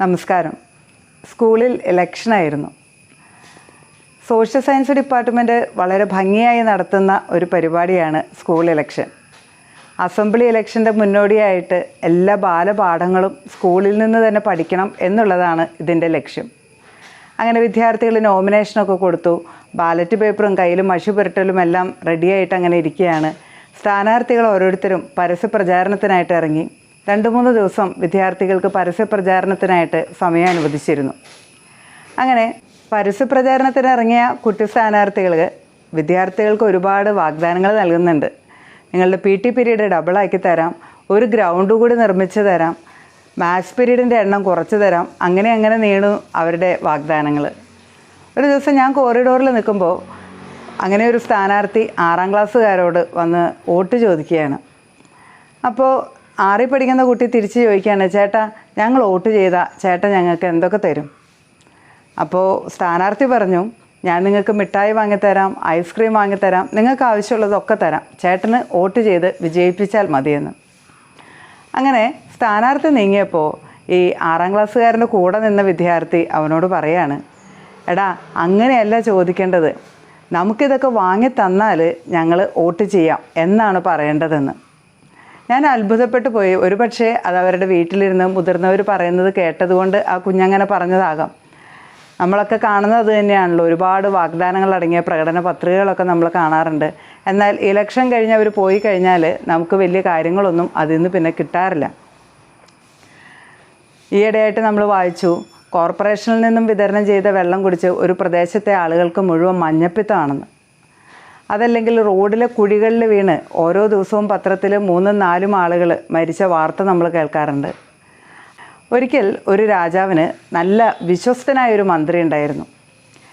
നമസ്കാരം. സ്കൂളിൽ ഇലക്ഷനായിരുന്നു social science department വളരെ ഭംഗിയായി നടത്തുന്ന ഒരു പരിപാടിയാണ് സ്കൂൾ ഇലക്ഷൻ അസംബ്ലി ഇലക്ഷന്റെ മുന്നോടിയായിട്ട് എല്ലാ ബാലപാഠങ്ങളും സ്കൂളിൽ നിന്ന് തന്നെ പഠിക്കണം എന്നുള്ളതാണ് ഇതിന്റെ ലക്ഷ്യം. അങ്ങനെ വിദ്യാർത്ഥികൾ നോമിനേഷനൊക്കെ കൊടുത്തു ബാലറ്റ് പേപ്പറും കയ്യിലും മഷി പുരട്ടലും എല്ലാം റെഡിയായിട്ട് അങ്ങനെ ഇരിക്കുകയാണ്. സ്ഥാനാർത്ഥികൾ ഓരോരുത്തരും പരസ്യ പ്രചാരണത്തിനായിട്ട് ഇറങ്ങി. രണ്ട് മൂന്ന് ദിവസം വിദ്യാർത്ഥികൾക്ക് പരസ്യ പ്രചാരണത്തിനായിട്ട് സമയം അനുവദിച്ചിരുന്നു അങ്ങനെ പരസ്യ പ്രചാരണത്തിന് ഇറങ്ങിയ കുട്ടി സ്ഥാനാർത്ഥികൾ വിദ്യാർത്ഥികൾക്ക് ഒരുപാട് വാഗ്ദാനങ്ങൾ നൽകുന്നുണ്ട്. നിങ്ങളുടെ പി ടി പീരീഡ് ഡബിളാക്കി തരാം ഒരു ഗ്രൗണ്ട് കൂടി നിർമ്മിച്ചു തരാം മാത്സ് പീരീഡിന്റെ എണ്ണം കുറച്ച് തരാം അങ്ങനെ അങ്ങനെ നീണു അവരുടെ വാഗ്ദാനങ്ങൾ ഒരു ദിവസം ഞാൻ കോറിഡോറിൽ നിൽക്കുമ്പോൾ അങ്ങനെ ഒരു സ്ഥാനാർത്ഥി ആറാം ക്ലാസ്സുകാരോട് വന്ന് വോട്ട് ചോദിക്കുകയാണ്. അപ്പോൾ ആറിൽ പഠിക്കുന്ന കുട്ടി തിരിച്ച് ചോദിക്കുകയാണ് ചേട്ടാ ഞങ്ങൾ വോട്ട് ചെയ്താൽ ചേട്ടൻ ഞങ്ങൾക്ക് എന്തൊക്കെ തരും? അപ്പോൾ സ്ഥാനാർത്ഥി പറഞ്ഞു ഞാൻ നിങ്ങൾക്ക് മിഠായി വാങ്ങിത്തരാം ഐസ്ക്രീം വാങ്ങിത്തരാം നിങ്ങൾക്ക് ആവശ്യമുള്ളതൊക്കെ തരാം. ചേട്ടന് വോട്ട് ചെയ്ത് വിജയിപ്പിച്ചാൽ മതിയെന്ന്. അങ്ങനെ സ്ഥാനാർത്ഥി നീങ്ങിയപ്പോൾ ഈ ആറാം ക്ലാസ്സുകാരന്റെ കൂടെ നിന്ന വിദ്യാർത്ഥി അവനോട് പറയാണ് എടാ അങ്ങനെയല്ല ചോദിക്കേണ്ടത്. നമുക്കിതൊക്കെ വാങ്ങി തന്നാൽ ഞങ്ങൾ വോട്ട് ചെയ്യാം എന്നാണ് പറയേണ്ടതെന്ന്. ഞാൻ അത്ഭുതപ്പെട്ടു പോയി. ഒരു പക്ഷേ അത് അവരുടെ വീട്ടിലിരുന്ന് മുതിർന്നവർ പറയുന്നത് കേട്ടതുകൊണ്ട് ആ കുഞ്ഞങ്ങനെ പറഞ്ഞതാകാം. നമ്മളൊക്കെ കാണുന്നത് അത് തന്നെയാണല്ലോ. ഒരുപാട് വാഗ്ദാനങ്ങൾ അടങ്ങിയ പ്രകടന പത്രികകളൊക്കെ നമ്മൾ കാണാറുണ്ട്. എന്നാൽ ഇലക്ഷൻ കഴിഞ്ഞ് അവർ പോയി കഴിഞ്ഞാൽ നമുക്ക് വലിയ കാര്യങ്ങളൊന്നും അതിൽ നിന്ന് പിന്നെ കിട്ടാറില്ല. ഈയിടെയായിട്ട് നമ്മൾ വായിച്ചു കോർപ്പറേഷനിൽ നിന്നും വിതരണം ചെയ്ത വെള്ളം കുടിച്ച് ഒരു പ്രദേശത്തെ ആളുകൾക്ക് മുഴുവൻ മഞ്ഞപ്പിത്തമാണെന്ന്. അതല്ലെങ്കിൽ റോഡിലെ കുഴികളിൽ വീണ് ഓരോ ദിവസവും പത്രത്തിൽ മൂന്നും നാലും ആളുകൾ മരിച്ച വാർത്ത നമ്മൾ കേൾക്കാറുണ്ട്. ഒരിക്കൽ ഒരു രാജാവിന് നല്ല വിശ്വസ്തനായ ഒരു മന്ത്രി ഉണ്ടായിരുന്നു.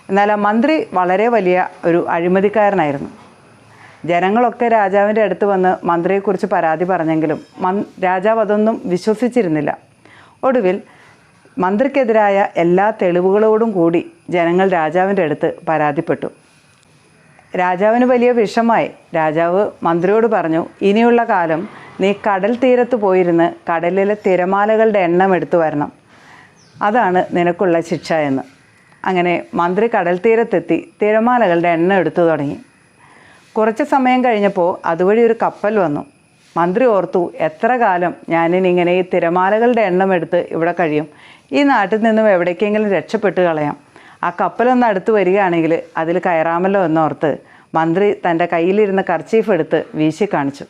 എന്നാൽ ആ മന്ത്രി വളരെ വലിയ ഒരു അഴിമതിക്കാരനായിരുന്നു. ജനങ്ങളൊക്കെ രാജാവിന്റെ അടുത്ത് വന്ന് മന്ത്രിയെക്കുറിച്ച് പരാതി പറഞ്ഞെങ്കിലും മൻ രാജാവ് അതൊന്നും വിശ്വസിച്ചിരുന്നില്ല. ഒടുവിൽ മന്ത്രിക്കെതിരായ എല്ലാ തെളിവുകളോടും കൂടി ജനങ്ങൾ രാജാവിന്റെ അടുത്ത് പരാതിപ്പെട്ടു. രാജാവിന് വലിയ വിഷമായി രാജാവ് മന്ത്രിയോട് പറഞ്ഞു ഇനിയുള്ള കാലം നീ കടൽ തീരത്ത് പോയിരുന്ന് കടലിലെ തിരമാലകളുടെ എണ്ണം എടുത്തു വരണം. അതാണ് നിനക്കുള്ള ശിക്ഷ എന്ന്. അങ്ങനെ മന്ത്രി കടൽ തീരത്തെത്തി തിരമാലകളുടെ എണ്ണം എടുത്തു തുടങ്ങി. കുറച്ച് സമയം കഴിഞ്ഞപ്പോൾ അതുവഴി ഒരു കപ്പൽ വന്നു. മന്ത്രി ഓർത്തു എത്ര കാലം ഞാനിനിങ്ങനെ ഈ തിരമാലകളുടെ എണ്ണം എടുത്ത് ഇവിടെ കഴിയും? ഈ നാട്ടിൽ നിന്നും എവിടേക്കെങ്കിലും രക്ഷപ്പെട്ട് കളയാം. ആ കപ്പലൊന്ന് അടുത്ത് വരികയാണെങ്കിൽ അതിൽ കയറാമല്ലോ എന്നോർത്ത് മന്ത്രി തന്റെ കയ്യിലിരുന്ന കർച്ചീഫ് എടുത്ത് വീശി കാണിച്ചു.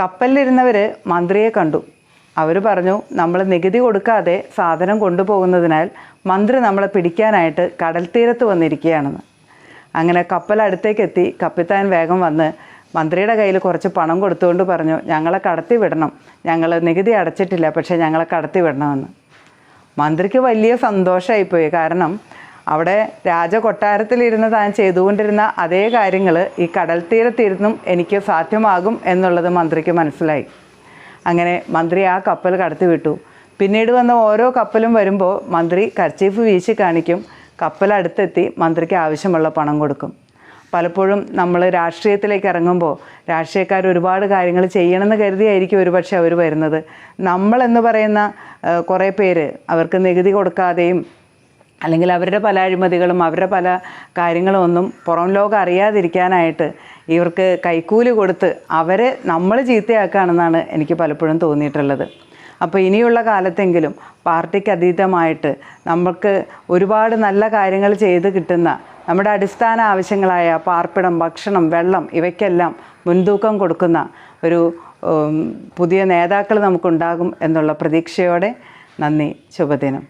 കപ്പലിലിരുന്നവർ മന്ത്രിയെ കണ്ടു. അവർ പറഞ്ഞു നമ്മൾ നികുതി കൊടുക്കാതെ സാധനം കൊണ്ടുപോകുന്നതിനാൽ മന്ത്രി നമ്മളെ പിടിക്കാനായിട്ട് കടൽ തീരത്ത് വന്നിരിക്കുകയാണെന്ന്. അങ്ങനെ കപ്പൽ അടുത്തേക്ക് എത്തി കപ്പിത്താൻ വേഗം വന്ന് മന്ത്രിയുടെ കയ്യിൽ കുറച്ച് പണം കൊടുത്തുകൊണ്ട് പറഞ്ഞു ഞങ്ങളെ കടത്തി വിടണം. ഞങ്ങൾ നികുതി അടച്ചിട്ടില്ല പക്ഷേ ഞങ്ങളെ കടത്തി വിടണമെന്ന്. മന്ത്രിക്ക് വലിയ സന്തോഷമായിപ്പോയി കാരണം അവിടെ രാജകൊട്ടാരത്തിലിരുന്ന് താൻ ചെയ്തുകൊണ്ടിരുന്ന അതേ കാര്യങ്ങൾ ഈ കടൽ തീരത്തിരുന്നും എനിക്ക് സാധ്യമാകും എന്നുള്ളത് മന്ത്രിക്ക് മനസ്സിലായി. അങ്ങനെ മന്ത്രി ആ കപ്പൽ കടത്തിവിട്ടു. പിന്നീട് വന്ന ഓരോ കപ്പലും വരുമ്പോൾ മന്ത്രി കർച്ചീഫ് വീശി കാണിക്കും കപ്പൽ അടുത്തെത്തി മന്ത്രിക്ക് ആവശ്യമുള്ള പണം കൊടുക്കും. പലപ്പോഴും നമ്മൾ രാഷ്ട്രീയത്തിലേക്ക് ഇറങ്ങുമ്പോൾ രാഷ്ട്രീയക്കാർ ഒരുപാട് കാര്യങ്ങൾ ചെയ്യണമെന്ന് കരുതിയായിരിക്കും ഒരുപക്ഷെ അവർ വരുന്നത്. നമ്മളെന്ന് പറയുന്ന കുറേ പേര് അവർക്ക് നികുതി കൊടുക്കാതെയും അല്ലെങ്കിൽ അവരുടെ പല അഴിമതികളും അവരുടെ പല കാര്യങ്ങളും ഒന്നും പുറം ലോകം അറിയാതിരിക്കാനായിട്ട് ഇവർക്ക് കൈക്കൂലി കൊടുത്ത് അവരെ നമ്മൾ ചീത്തയാക്കുകയാണെന്നാണ് എനിക്ക് പലപ്പോഴും തോന്നിയിട്ടുള്ളത്. അപ്പോൾ ഇനിയുള്ള കാലത്തെങ്കിലും പാർട്ടിക്ക് അതീതമായിട്ട് നമുക്ക് ഒരുപാട് നല്ല കാര്യങ്ങൾ ചെയ്ത് കിട്ടുന്ന നമ്മുടെ അടിസ്ഥാന ആവശ്യങ്ങളായ പാർപ്പിടം ഭക്ഷണം വെള്ളം ഇവയ്ക്കെല്ലാം മുൻതൂക്കം കൊടുക്കുന്ന ഒരു പുതിയ നേതാക്കൾ നമുക്കുണ്ടാകും എന്നുള്ള പ്രതീക്ഷയോടെ നന്ദി ശുഭദിനം.